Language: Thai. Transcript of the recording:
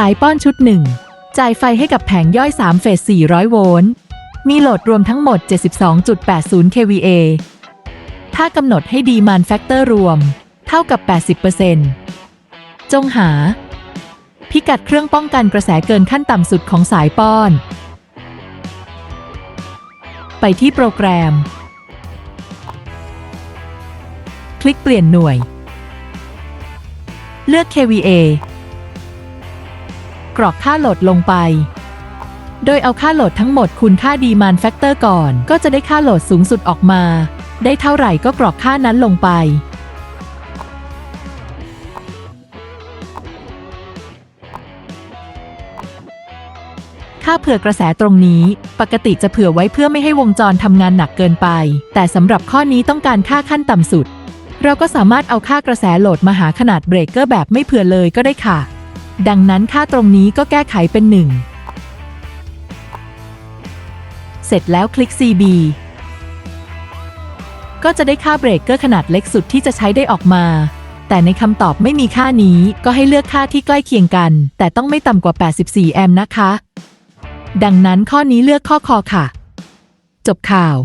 สายป้อนชุดหนึ่งจ่ายไฟให้กับแผงย่อย 3 เฟส 400 โวลต์ มีโหลดรวมทั้งหมด 72.80 kVA ถ้ากำหนดให้ดีมานแฟกเตอร์รวม เท่ากับ 80%จงหา พิกัดเครื่องป้องกันกระแสเกินขั้นต่ำสุดของสายป้อน ไปที่โปรแกรม คลิกเปลี่ยนหน่วย เลือก kVA กรอกค่าโหลดลงไป โดยเอาค่าโหลดทั้งหมดคูณค่าดีมานแฟกเตอร์ก่อน ก็จะได้ค่าโหลดสูงสุดออกมา ได้เท่าไหร่ก็กรอกค่านั้นลงไปค่าเผื่อกระแสตรงนี้ ปกติจะเผื่อไว้เพื่อไม่ให้วงจรทำงานหนักเกินไป แต่สำหรับข้อนี้ต้องการค่าขั้นต่ำสุด เราก็สามารถเอาค่ากระแสโหลดมาหาขนาดเบรกเกอร์แบบไม่เผื่อเลยก็ได้ค่ะ ดังนั้นค่าตรงนี้ก็แก้ไขเป็นหนึ่งเสร็จแล้วคลิก CB ก็จะได้ค่าเบรกเกอร์ขนาดเล็กสุดที่จะใช้ได้ออกมา แต่ในคำตอบไม่มีค่านี้ก็ให้เลือกค่าที่ใกล้เคียงกัน แต่ต้องไม่ต่ำกว่า 84 แอมป์นะคะ ดังนั้นข้อนี้เลือกข้อคอค่ะ จบข่าว